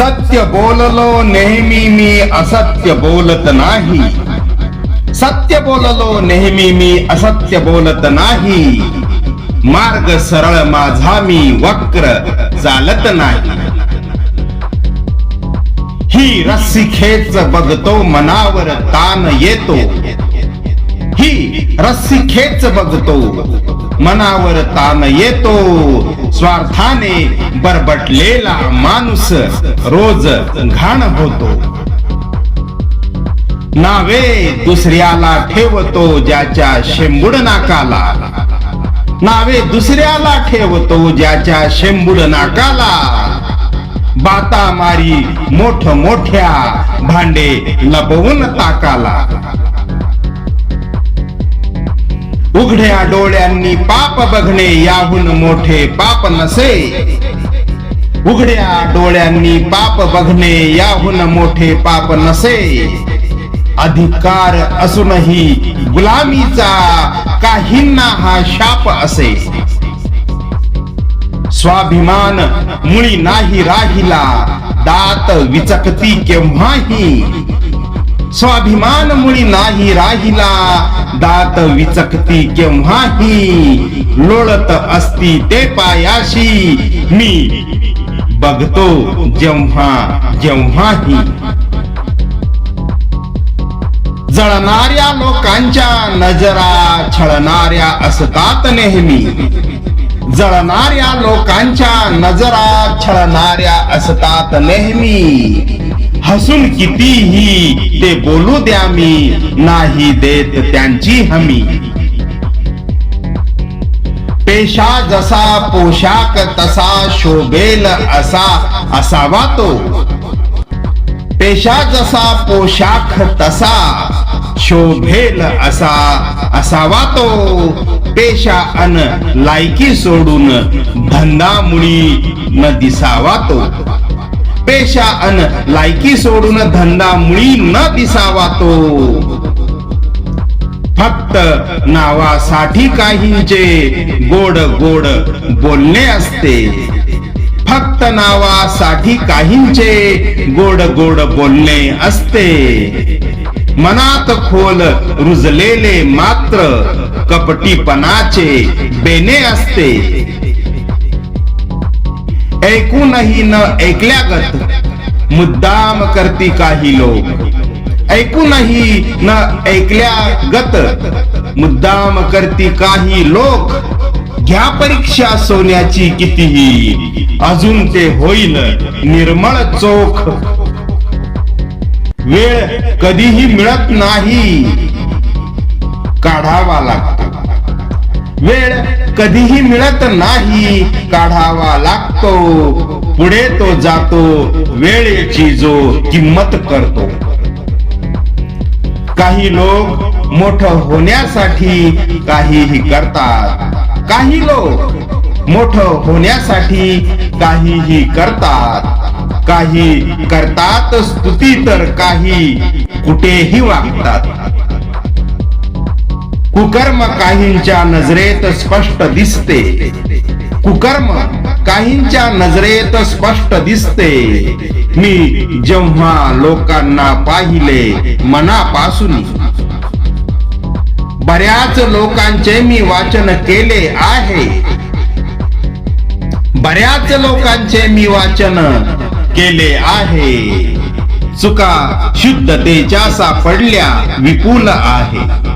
सत्य बोललो नेहमी मी असत्य बोलत नाही. सत्य बोललो नेहमी मी असत्य बोलत नाही. मार्ग सरळ माझा मी वक्र चालत नाही. ही रस्सी खेच बघतो मनावर ताण येतो. ही रस्सी खेच बघतो मनावर ताण येतो. स्वार्थाने बरबटलेला माणूस रोज घाण होतो. नावे दुसऱ्याला ठेवतो ज्याच्या शेंबुड नाकाला. नावे दुसऱ्याला ठेवतो ज्याच्या शेंबुड नाकाला. बाता मारी मोठ मोठ्या भांडे लपवून ताकाला. उघड्या डोळ्यांनी पाप बघणे याहून मोठे पाप नसे. उघड्या डोळ्यांनी पाप बघणे याहून मोठे पाप नसे. अधिकार असूनही गुलामीचा काहींना हा शाप असे. स्वाभिमान मुळी नाही राहिला दात विचकती केव्हाही. स्वाभिमान मुळी नाही राहिला. दात विचकती केव्हाही? लोळत असती ते पायाशी. मी बघतो जेव्हा जेव्हाही. जळणाऱ्या लोकांच्या नजरा छळणाऱ्या असतात नेहमी. जळणाऱ्या लोकांच्या नजरा छळणाऱ्या असतात नेहमी. हसून कितीही ते बोलू द्या मी नाही देत त्यांची हमी. पेशा जसा पोशाख तसा शोभेल असा असावा तो. पेशा जसा पोशाख तसा शोभेल असा असावा तो. पेशा अन लायकी सोडून धंदा मुळी न दिसावा तो. पेशा अन लायकी सोडून धंदा मुळी न दिसावा तो. फक्त नावासाठी काहींचे गोड गोड बोलणे असते. फक्त नावासाठी काहींचे गोड गोड बोलणे असते. मनात खोल रुजलेले मात्र कपटीपणाचे बेने असते. ऐकूनही न ऐकल्यागत मुद्दाम करती काही लोक. ऐकूनही न ऐकल्यागत मुद्दाम करती काही लोक. घ्या परीक्षा सोन्याची कितीही अजून ते होईल निर्मळ चोख. वेळ कधीही मिळत नाही काढावा लागतो. वेळ कधीही मिळत नाही काढावा लागतो. पुढे तो जातो वेळेची जो किंमत करतो. काही लोक मोठ होण्यासाठी काहीही करतात. काही लोक मोठ होण्यासाठी काहीही करतात. काही करतात स्तुती तर काही कुठेही वागतात. कुकर्म काहींच्या नजरेत स्पष्ट दिसते. कुकर्म काहींच्या नजरेत स्पष्ट दिसते. मी जेव्हा लोकांना पाहिले मनापासून. बऱ्याच लोकांचे मी वाचन केले आहे. बऱ्याच लोकांचे मी वाचन केले आहे. चुका शुद्धतेच्या सापडल्या विपुल आहे.